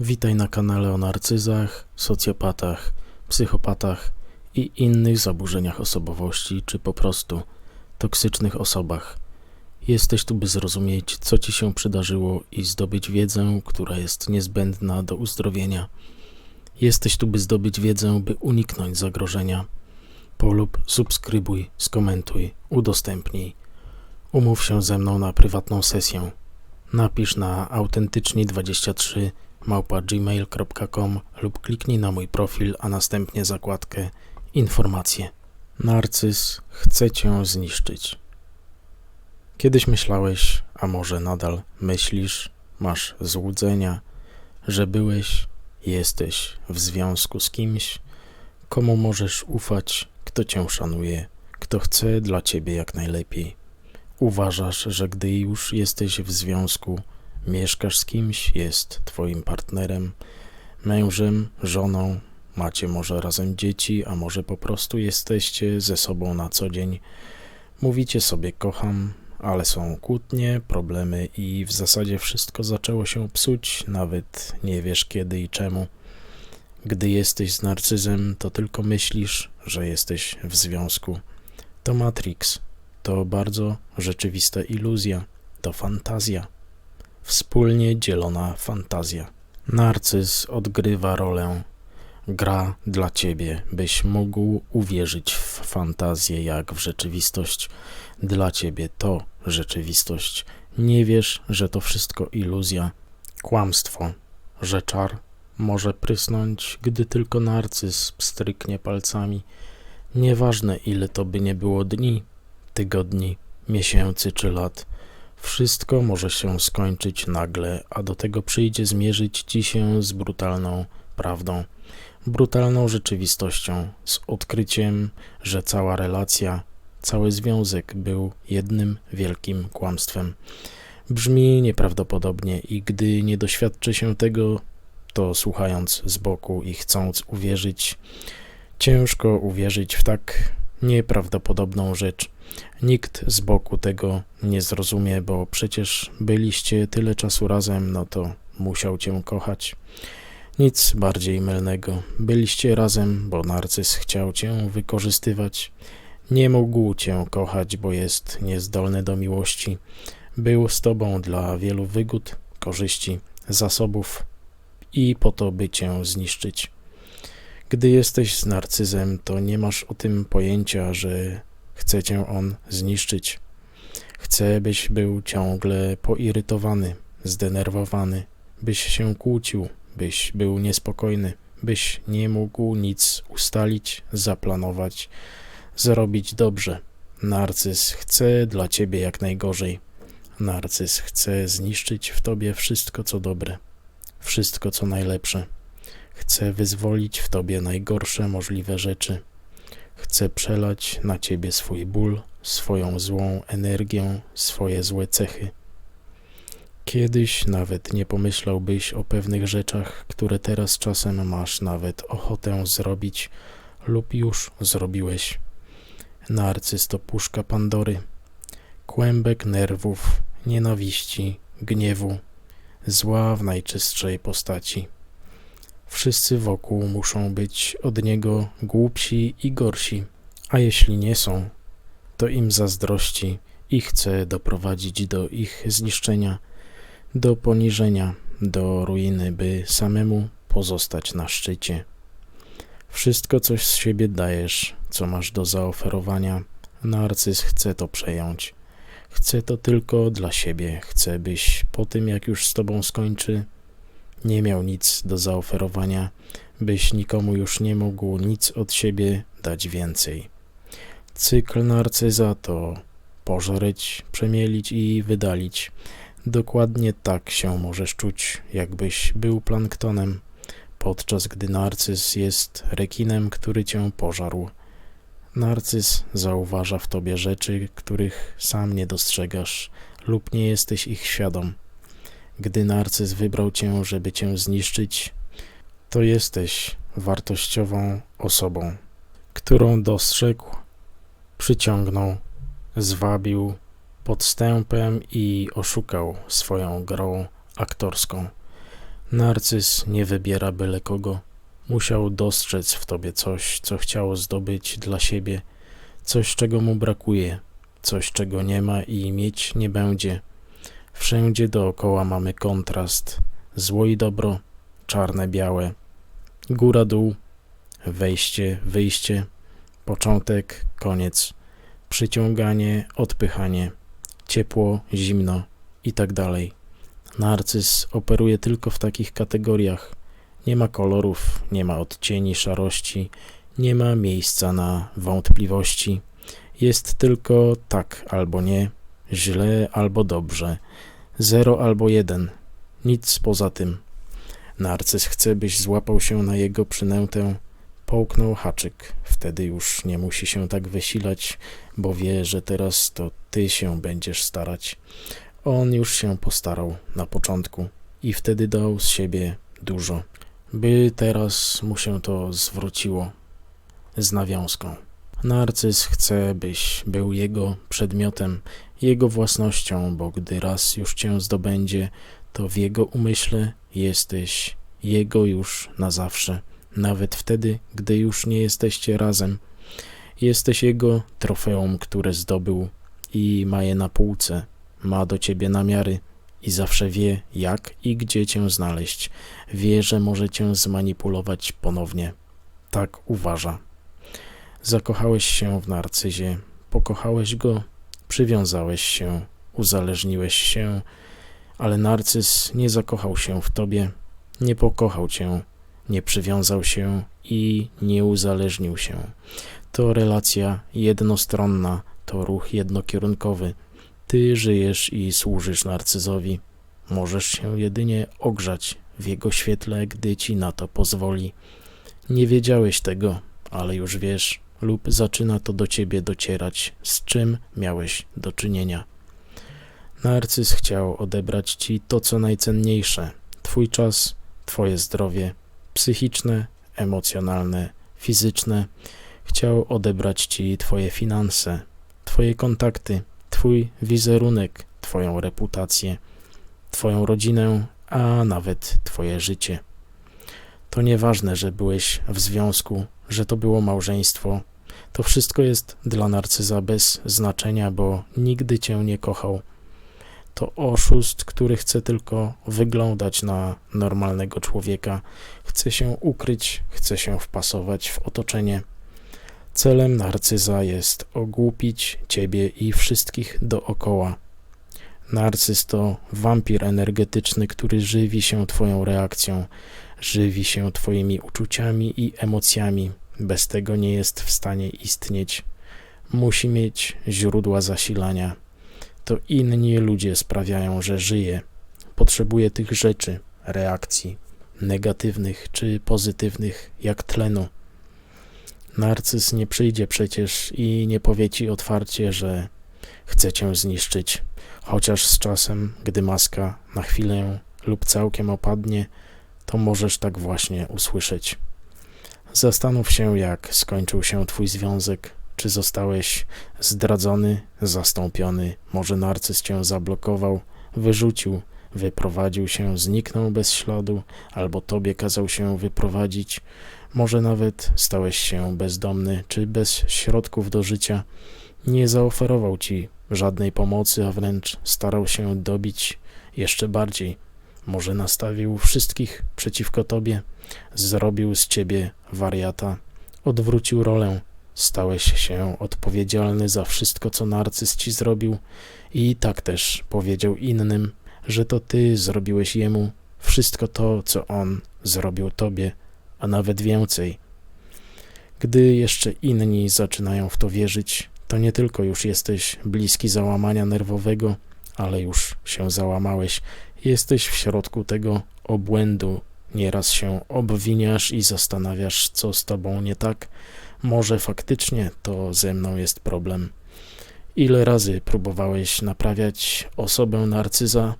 Witaj na kanale o narcyzach, socjopatach, psychopatach i innych zaburzeniach osobowości, czy po prostu toksycznych osobach. Jesteś tu, by zrozumieć, co ci się przydarzyło i zdobyć wiedzę, która jest niezbędna do uzdrowienia. Jesteś tu, by zdobyć wiedzę, by uniknąć zagrożenia. Polub, subskrybuj, skomentuj, udostępnij. Umów się ze mną na prywatną sesję. Napisz na autentycznie23 małpa gmail.com lub kliknij na mój profil, a następnie zakładkę Informacje. Narcyz chce cię zniszczyć. Kiedyś myślałeś, a może nadal myślisz, masz złudzenia, że byłeś, jesteś w związku z kimś, komu możesz ufać, kto cię szanuje, kto chce dla ciebie jak najlepiej. Uważasz, że gdy już jesteś w związku, mieszkasz z kimś, jest twoim partnerem, mężem, żoną, macie może razem dzieci, a może po prostu jesteście ze sobą na co dzień. Mówicie sobie kocham, ale są kłótnie, problemy i w zasadzie wszystko zaczęło się psuć, nawet nie wiesz kiedy i czemu. Gdy jesteś z narcyzem, to tylko myślisz, że jesteś w związku. To Matrix. To bardzo rzeczywista iluzja. To fantazja. Wspólnie dzielona fantazja. Narcyz odgrywa rolę. Gra dla ciebie, byś mógł uwierzyć w fantazję jak w rzeczywistość. Dla ciebie to rzeczywistość. Nie wiesz, że to wszystko iluzja, kłamstwo, że czar może prysnąć, gdy tylko narcyz pstryknie palcami. Nieważne, ile to by nie było dni, tygodni, miesięcy czy lat. Wszystko może się skończyć nagle, a do tego przyjdzie zmierzyć ci się z brutalną prawdą, brutalną rzeczywistością, z odkryciem, że cała relacja, cały związek był jednym wielkim kłamstwem. Brzmi nieprawdopodobnie i gdy nie doświadczy się tego, to słuchając z boku i chcąc uwierzyć, ciężko uwierzyć w tak nieprawdopodobną rzecz. Nikt z boku tego nie zrozumie, bo przecież byliście tyle czasu razem, no to musiał cię kochać. Nic bardziej mylnego. Byliście razem, bo narcyz chciał cię wykorzystywać. Nie mógł cię kochać, bo jest niezdolny do miłości. Był z tobą dla wielu wygód, korzyści, zasobów i po to, by cię zniszczyć. Gdy jesteś z narcyzem, to nie masz o tym pojęcia, że chce cię on zniszczyć. Chce, byś był ciągle poirytowany, zdenerwowany, byś się kłócił, byś był niespokojny, byś nie mógł nic ustalić, zaplanować, zrobić dobrze. Narcyz chce dla ciebie jak najgorzej. Narcyz chce zniszczyć w tobie wszystko, co dobre, wszystko, co najlepsze. Chce wyzwolić w tobie najgorsze możliwe rzeczy. Chce przelać na ciebie swój ból, swoją złą energię, swoje złe cechy. Kiedyś nawet nie pomyślałbyś o pewnych rzeczach, które teraz czasem masz nawet ochotę zrobić lub już zrobiłeś. Narcyz to puszka Pandory, kłębek nerwów, nienawiści, gniewu, zła w najczystszej postaci. Wszyscy wokół muszą być od niego głupsi i gorsi, a jeśli nie są, to im zazdrości i chce doprowadzić do ich zniszczenia, do poniżenia, do ruiny, by samemu pozostać na szczycie. Wszystko coś z siebie dajesz, co masz do zaoferowania. Narcyz chce to przejąć. Chce to tylko dla siebie. Chce, byś po tym, jak już z tobą skończy, nie miał nic do zaoferowania, byś nikomu już nie mógł nic od siebie dać więcej. Cykl narcyza to pożreć, przemielić i wydalić. Dokładnie tak się możesz czuć, jakbyś był planktonem, podczas gdy narcyz jest rekinem, który cię pożarł. Narcyz zauważa w tobie rzeczy, których sam nie dostrzegasz lub nie jesteś ich świadom. Gdy narcyz wybrał cię, żeby cię zniszczyć, to jesteś wartościową osobą, którą dostrzegł, przyciągnął, zwabił podstępem i oszukał swoją grą aktorską. Narcyz nie wybiera byle kogo. Musiał dostrzec w tobie coś, co chciał zdobyć dla siebie, coś, czego mu brakuje, coś, czego nie ma i mieć nie będzie. Wszędzie dookoła mamy kontrast: zło i dobro, czarne, białe, góra, dół, wejście, wyjście, początek, koniec, przyciąganie, odpychanie, ciepło, zimno i tak. Narcyz operuje tylko w takich kategoriach. Nie ma kolorów, nie ma odcieni szarości, nie ma miejsca na wątpliwości. Jest tylko tak albo nie, źle albo dobrze, zero albo jeden, nic poza tym. Narcyz chce, byś złapał się na jego przynętę, połknął haczyk. Wtedy już nie musi się tak wysilać, bo wie, że teraz to ty się będziesz starać. On już się postarał na początku i wtedy dał z siebie dużo, by teraz mu się to zwróciło z nawiązką. Narcyz chce, byś był jego przedmiotem, jego własnością, bo gdy raz już cię zdobędzie, to w jego umyśle jesteś jego już na zawsze, nawet wtedy, gdy już nie jesteście razem. Jesteś jego trofeum, które zdobył i ma je na półce, ma do ciebie namiary i zawsze wie, jak i gdzie cię znaleźć. Wie, że może cię zmanipulować ponownie. Tak uważa. Zakochałeś się w narcyzie, pokochałeś go, przywiązałeś się, uzależniłeś się, ale narcyz nie zakochał się w tobie, nie pokochał cię, nie przywiązał się i nie uzależnił się. To relacja jednostronna, to ruch jednokierunkowy. Ty żyjesz i służysz narcyzowi. Możesz się jedynie ogrzać w jego świetle, gdy ci na to pozwoli. Nie wiedziałeś tego, ale już wiesz, lub zaczyna to do ciebie docierać, z czym miałeś do czynienia. Narcyz chciał odebrać ci to, co najcenniejsze: twój czas, twoje zdrowie psychiczne, emocjonalne, fizyczne. Chciał odebrać ci twoje finanse, twoje kontakty, twój wizerunek, twoją reputację, twoją rodzinę, a nawet twoje życie. To nieważne, że byłeś w związku, że to było małżeństwo. To wszystko jest dla narcyza bez znaczenia, bo nigdy cię nie kochał. To oszust, który chce tylko wyglądać na normalnego człowieka, chce się ukryć, chce się wpasować w otoczenie. Celem narcyza jest ogłupić ciebie i wszystkich dookoła. Narcyz to wampir energetyczny, który żywi się twoją reakcją, żywi się twoimi uczuciami i emocjami. Bez tego nie jest w stanie istnieć. Musi mieć źródła zasilania. To inni ludzie sprawiają, że żyje. Potrzebuje tych rzeczy, reakcji, negatywnych czy pozytywnych, jak tlenu. Narcyz nie przyjdzie przecież i nie powie ci otwarcie, że chce cię zniszczyć, chociaż z czasem, gdy maska na chwilę lub całkiem opadnie, to możesz tak właśnie usłyszeć. Zastanów się, jak skończył się twój związek, czy zostałeś zdradzony, zastąpiony, może narcyz cię zablokował, wyrzucił, wyprowadził się, zniknął bez śladu, albo tobie kazał się wyprowadzić, może nawet stałeś się bezdomny, czy bez środków do życia, nie zaoferował ci żadnej pomocy, a wręcz starał się dobić jeszcze bardziej. Może nastawił wszystkich przeciwko tobie, zrobił z ciebie wariata, odwrócił rolę, stałeś się odpowiedzialny za wszystko, co narcyz ci zrobił, i tak też powiedział innym, że to ty zrobiłeś jemu wszystko to, co on zrobił tobie, a nawet więcej. Gdy jeszcze inni zaczynają w to wierzyć, to nie tylko już jesteś bliski załamania nerwowego, ale już się załamałeś, jesteś w środku tego obłędu. Nieraz się obwiniasz i zastanawiasz, co z tobą nie tak. Może faktycznie to ze mną jest problem. Ile razy próbowałeś naprawiać osobę narcyza?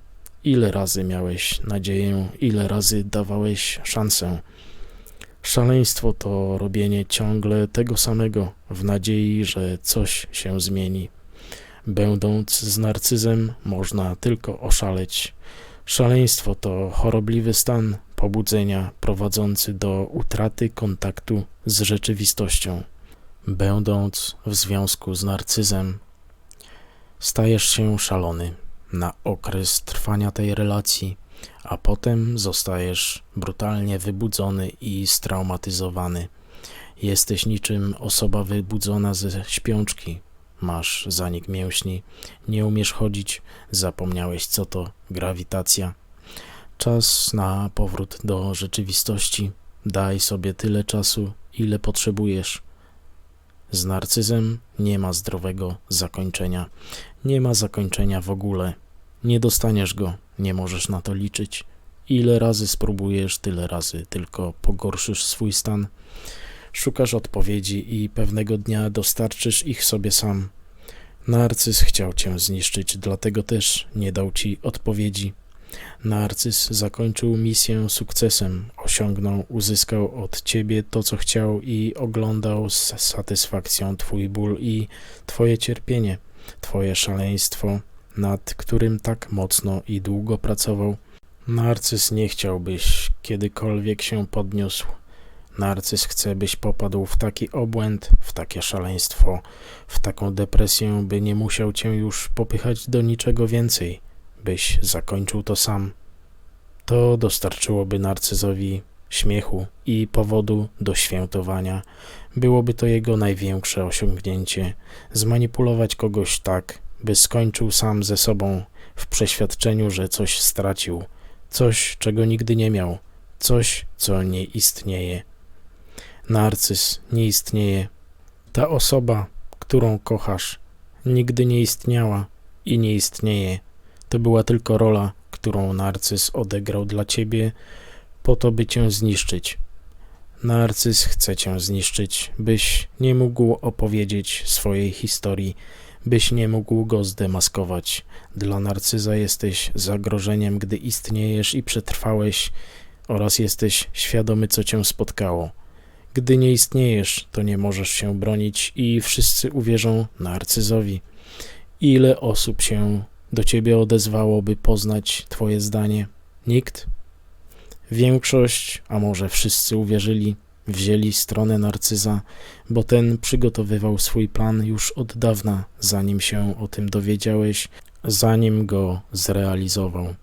Ile razy miałeś nadzieję? Ile razy dawałeś szansę? Szaleństwo to robienie ciągle tego samego w nadziei, że coś się zmieni. Będąc z narcyzem, można tylko oszaleć. Szaleństwo to chorobliwy stan pobudzenia prowadzący do utraty kontaktu z rzeczywistością. Będąc w związku z narcyzem, stajesz się szalony na okres trwania tej relacji, a potem zostajesz brutalnie wybudzony i straumatyzowany. Jesteś niczym osoba wybudzona ze śpiączki. Masz zanik mięśni, nie umiesz chodzić, zapomniałeś co to grawitacja. Czas na powrót do rzeczywistości. Daj sobie tyle czasu, ile potrzebujesz. Z narcyzem nie ma zdrowego zakończenia. Nie ma zakończenia w ogóle. Nie dostaniesz go, nie możesz na to liczyć. Ile razy spróbujesz, tyle razy tylko pogorszysz swój stan. Szukasz odpowiedzi i pewnego dnia dostarczysz ich sobie sam. Narcyz chciał cię zniszczyć, dlatego też nie dał ci odpowiedzi. Narcyz zakończył misję sukcesem, osiągnął, uzyskał od ciebie to, co chciał i oglądał z satysfakcją twój ból i twoje cierpienie, twoje szaleństwo, nad którym tak mocno i długo pracował. Narcyz nie chciał, byś kiedykolwiek się podniósł. Narcyz chce, byś popadł w taki obłęd, w takie szaleństwo, w taką depresję, by nie musiał cię już popychać do niczego więcej, byś zakończył to sam. To dostarczyłoby narcyzowi śmiechu i powodu do świętowania. Byłoby to jego największe osiągnięcie zmanipulować kogoś tak, by skończył sam ze sobą w przeświadczeniu, że coś stracił, coś, czego nigdy nie miał, coś, co nie istnieje. Narcyz nie istnieje. Ta osoba, którą kochasz, nigdy nie istniała i nie istnieje. To była tylko rola, którą narcyz odegrał dla ciebie, po to, by cię zniszczyć. Narcyz chce cię zniszczyć, byś nie mógł opowiedzieć swojej historii, byś nie mógł go zdemaskować. Dla narcyza jesteś zagrożeniem, gdy istniejesz i przetrwałeś, oraz jesteś świadomy, co cię spotkało. Gdy nie istniejesz, to nie możesz się bronić i wszyscy uwierzą narcyzowi. Ile osób się do ciebie odezwało, by poznać twoje zdanie? Nikt? Większość, a może wszyscy uwierzyli, wzięli stronę narcyza, bo ten przygotowywał swój plan już od dawna, zanim się o tym dowiedziałeś, zanim go zrealizował.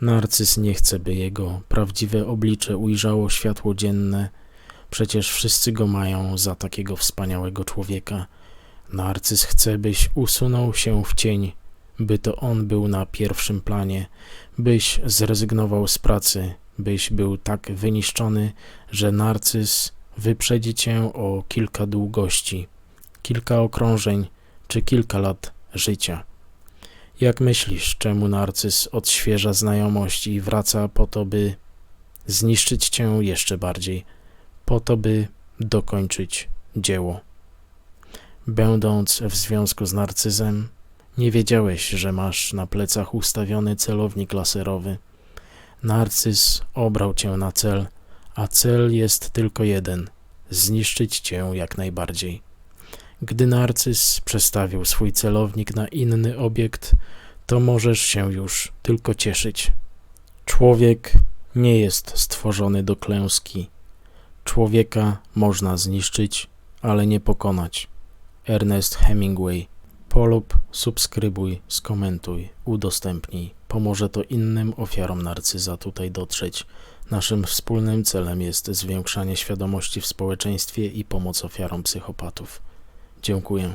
Narcyz nie chce, by jego prawdziwe oblicze ujrzało światło dzienne, Przecież wszyscy go mają za takiego wspaniałego człowieka. Narcyz chce, byś usunął się w cień, by to on był na pierwszym planie, byś zrezygnował z pracy, byś był tak wyniszczony, że narcyz wyprzedzi cię o kilka długości, kilka okrążeń czy kilka lat życia. Jak myślisz, czemu narcyz odświeża znajomość i wraca po to, by zniszczyć cię jeszcze bardziej? Po to, by dokończyć dzieło. Będąc w związku z narcyzem, nie wiedziałeś, że masz na plecach ustawiony celownik laserowy. Narcyz obrał cię na cel, a cel jest tylko jeden zniszczyć cię jak najbardziej. Gdy narcyz przestawił swój celownik na inny obiekt, to możesz się już tylko cieszyć. Człowiek nie jest stworzony do klęski. Człowieka można zniszczyć, ale nie pokonać. Ernest Hemingway. Polub, subskrybuj, skomentuj, udostępnij. Pomoże to innym ofiarom narcyza tutaj dotrzeć. Naszym wspólnym celem jest zwiększanie świadomości w społeczeństwie i pomoc ofiarom psychopatów. Dziękuję.